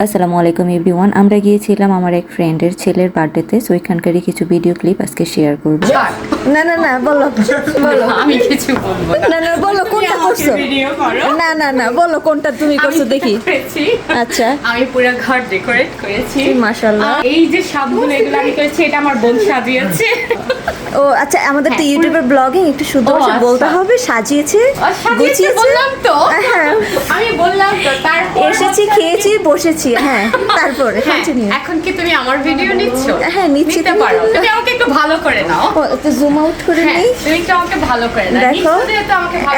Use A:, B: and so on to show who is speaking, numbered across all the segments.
A: আসসালামু আলাইকুম এভরিওয়ান আমরা গিয়েছিলাম আমার এক ফ্রেন্ডের ছেলের বার্থডেতে সো এখানকারই কিছু ভিডিও ক্লিপ আজকে শেয়ার করব।
B: না না না বলো বলো।
C: আমি কিছু বলব না।
B: না না বলো কোনটা করছ?
C: ভিডিও করো।
B: না না না বলো কোনটা তুমি করছ দেখি। আচ্ছা।
C: আমি পুরো ঘর ডেকোরেট করেছি।
B: মাশাআল্লাহ।
C: এই যে সবগুলো এগুলো আমি করেছি এটা আমার বোন সাজিয়েছে।
B: ও আচ্ছা আমাদের তো
C: হ্যাঁ,
B: ইউটিউবের ব্লগিং একটু শুদ্ধ
C: আচ্ছা।
B: বলতে হবে সাজিয়েছে গুছিয়েছে।
C: বললাম তো।
B: হ্যাঁ।
C: আমি বললাম তো তারপর
B: এসেছি খেয়েছি বসেছি হ্যাঁ তারপরে
C: হ্যাঁ,
B: কন্টিনিউ
C: এখন কি তুমি আমার ভিডিও নিচ্ছ?
B: হ্যাঁ, নিচ্ছি।
C: নিতে
B: তুমি
C: পারো। তুমি আমাকে একটু ভালো করে নাও।
B: একটু জুম আউট করে
C: হ্যাঁ,
B: নেই।
C: তুমি একটু আমাকে ভালো করে নাও।
B: দেখো,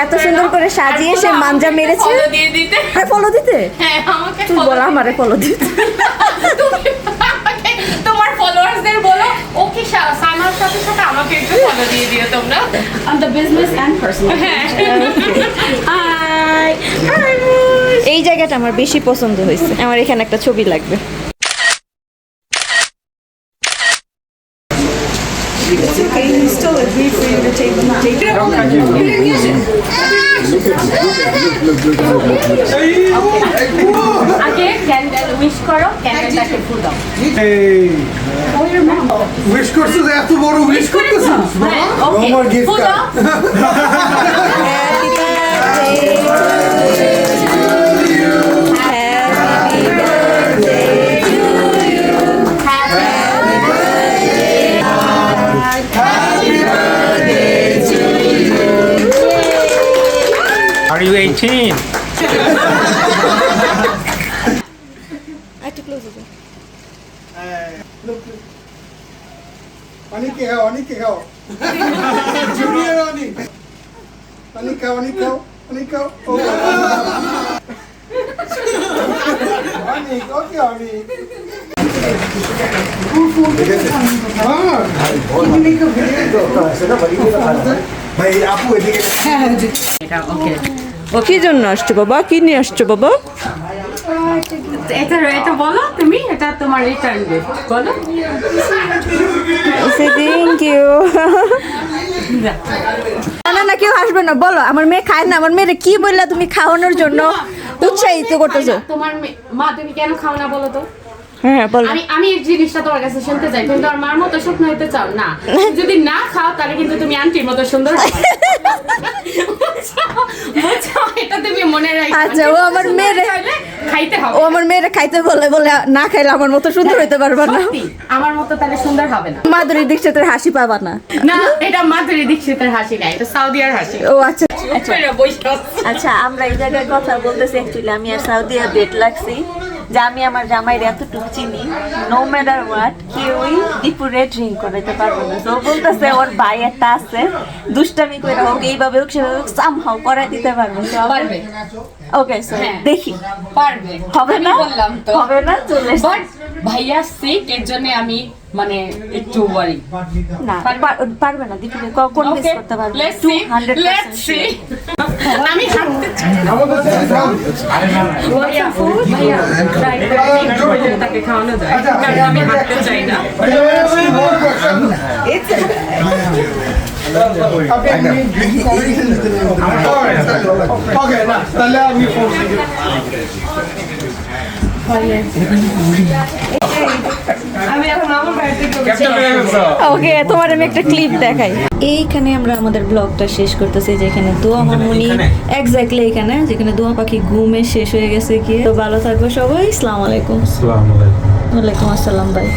B: এত সুন্দর করে সাজিয়ে সে মাঞ্জা মেরেছে।
C: follow দিয়ে দিতে।
B: হ্যাঁ ফলো দিতে?
C: হ্যাঁ আমাকে
B: তুই বলো। আমারে ফলো দিতে।
C: তুমি ফলোয়ার্সদের বলো ওকে সাইমার সাথে সাথে আমাকে একটু ফলো দিয়ে দিও তোমরা। On the business and personal হ্যাঁ।
B: হাই এই জায়গাটা আমার বেশি পছন্দ হয়েছে। আমার এখানে একটা ছবি লাগবে।
C: আগে ক্যান্ডেল উইশ করো ক্যান্ডেলটাকে ফুল দাও।
D: উইশ করছিস এত বড় উইশ
C: হ্যাঁ ওকে
D: আমার gift
C: ফুল দাও
B: Happy birthday Happy birthday to you
E: Are you 18?
B: একটু ক্লোজ হবে
D: অনেক খাও অনেক খাও। জুনিয়র অনেক। অনেক খাও অনেক খাও অনেক খাও। অনেক ওকে অনেক। ভাই আপু এদিকে
C: এটা ওকে।
B: কি জন্য আসছো বাবা? কি নিয়ে আসছো বাবা?
C: এটা এটা বলো তুমি এটা তোমার রিটার্ন গিফট বলো।
B: থ্যাংক ইউ না না কেউ আসবে না বলো আমার মেয়ে খায় না আমার মেয়েরে কি বললা তুমি খাওয়ানোর জন্য? উৎসাহিত করতেছো।
C: তোমার মেয়ে- মা তুমি কেন খাও না বলো তো?
B: হ্যাঁ বলো।
C: আমি আমি এই জিনিসটা তোমার কাছে শুনতে চাই তুমি তোমার মার মতো স্বপ্ন হতে চাও না। যদি না খাও তাহলে কিন্তু তুমি আন্টির মতো সুন্দর মনে
B: আচ্ছা, ও আমার
C: হলে খাইতে হবে।
B: ও আমার মেয়েরা খাইতে বলে বলে না খাইলে আমার মতো সুন্দর হইতে পারবা না।
C: আমার মতো তাহলে সুন্দর হবে না।
B: মাধুরী দীক্ষিতের হাসি পাবা না।
C: না এটা মাধুরী দীক্ষিতের হাসি না এটা সাউদিয়ার হাসি।
B: ও আচ্ছা।
C: আছে।
B: আচ্ছা আমরা এই জায়গায় কথা বলতেছি অ্যাকচুয়ালি আমি আর সাউদি ডেট লাগছি। যে আমি আমার জামাইয়ের এতটুকু চিনি নো ম্যাটার হোয়াট কেউই দীপুরে ড্রিঙ্ক করাইতে পারব না। তো বলতেছে ওর ভাই একটা আছে দুষ্টামি করে হোক এইভাবে হোক সেভাবে হোক সামহাও করাই দিতে পারব।
C: পারবে।
B: ওকে সো
C: হ্যাঁ।
B: দেখি।
C: পারবে।
B: হবে না?
C: বললাম তো।
B: হবে না? চলে
C: বাট ভাইয়া সিক এর জন্য আমি মানে একটু ওয়ারি
B: না পারবে? না দীপুকে কোন মিস করতে পারবে
C: let's
B: to
C: see
B: hundred
C: let's see আমি তাকে খাওয়ানো যায় আমি হাঁটতে চাই না
D: তাহলে আমি
B: ওকে তোমার আমি একটা ক্লিপ দেখাই। এইখানে আমরা আমাদের ব্লগটা শেষ করতেছি যেখানে দোয়া মামুনি এক্স্যাক্টলি এখানে যেখানে দোয়া পাখি ঘুমে শেষ হয়ে গেছে কি তো ভালো থাকব সবাই আসসালামু আলাইকুম।
E: Assalamu আলাইকুম।
B: ওয়ালাইকুম আসসালাম ভাই